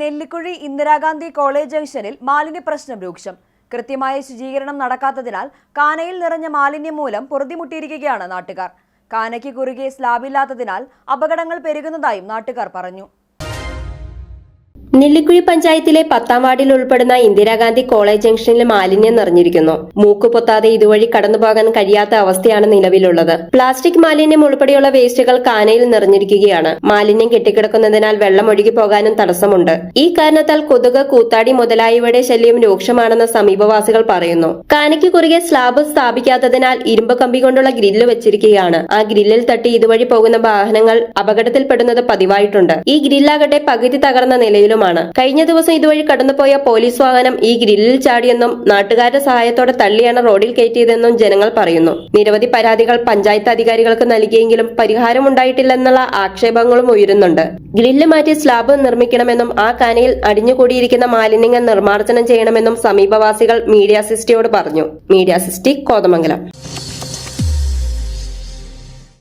Nellikuzhi Indira Gandhi college ജംഗ്ഷനിൽ മാലിന്യ പ്രശ്നം രൂക്ഷം. കൃത്യമായ ശുചീകരണം നടക്കാത്തതിനാൽ കാനയിൽ നിറഞ്ഞ മാലിന്യം മൂലം പൊറുതിമുട്ടിയിരിക്കുകയാണ് നാട്ടുകാർ. കാനയ്ക്ക് കുറുകെ സ്ലാബില്ലാത്തതിനാൽ അപകടങ്ങൾ പെരുകുന്നതായും നാട്ടുകാർ പറഞ്ഞു. നെല്ലിക്കുഴി പഞ്ചായത്തിലെ പത്താം വാർഡിൽ ഉൾപ്പെടുന്ന ഇന്ദിരാഗാന്ധി കോളേജ് ജംഗ്ഷനിൽ മാലിന്യം നിറഞ്ഞിരിക്കുന്നു. മൂക്ക് പൊത്താതെ ഇതുവഴി കടന്നുപോകാൻ കഴിയാത്ത അവസ്ഥയാണ് നിലവിലുള്ളത്. പ്ലാസ്റ്റിക് മാലിന്യം ഉൾപ്പെടെയുള്ള വേസ്റ്റുകൾ കാനയിൽ നിറഞ്ഞിരിക്കുകയാണ്. മാലിന്യം കെട്ടിക്കിടക്കുന്നതിനാൽ വെള്ളം ഒഴുകി പോകാനും തടസ്സമുണ്ട്. ഈ കാരണത്താൽ കൊതുക് കൂത്താടി മുതലായവയുടെ ശല്യം രൂക്ഷമാണെന്ന് സമീപവാസികൾ പറയുന്നു. കാനയ്ക്ക് കുറുകെ സ്ലാബ് സ്ഥാപിക്കാത്തതിനാൽ ഇരുമ്പ് കമ്പി കൊണ്ടുള്ള ഗ്രില്ല് വെച്ചിരിക്കുകയാണ്. ആ ഗ്രില്ലിൽ തട്ടി ഇതുവഴി പോകുന്ന വാഹനങ്ങൾ അപകടത്തിൽപ്പെടുന്നത് പതിവായിട്ടുണ്ട്. ഈ ഗ്രില്ലാകട്ടെ പകുതി തകർന്ന നിലയിലുമാണ്. കഴിഞ്ഞ ദിവസം ഇതുവഴി കടന്നുപോയ പോലീസ് വാഹനം ഈ ഗ്രില്ലിൽ ചാടിയെന്നും നാട്ടുകാരുടെ സഹായത്തോടെ തള്ളിയാണ് റോഡിൽ കയറ്റിയതെന്നും ജനങ്ങൾ പറയുന്നു. നിരവധി പരാതികൾ പഞ്ചായത്ത് അധികാരികൾക്ക് നൽകിയെങ്കിലും പരിഹാരം ഉണ്ടായിട്ടില്ലെന്നുള്ള ആക്ഷേപങ്ങളും ഉയരുന്നുണ്ട്. ഗ്രില്ല് മാറ്റി സ്ലാബ് നിർമ്മിക്കണമെന്നും ആ കാനയിൽ അടിഞ്ഞുകൂടിയിരിക്കുന്ന മാലിന്യങ്ങൾ നിർമ്മാർജനം ചെയ്യണമെന്നും സമീപവാസികൾ മീഡിയ സിസ്റ്റിയോട് പറഞ്ഞു. മീഡിയ സിസ്റ്റി കോതമംഗലം.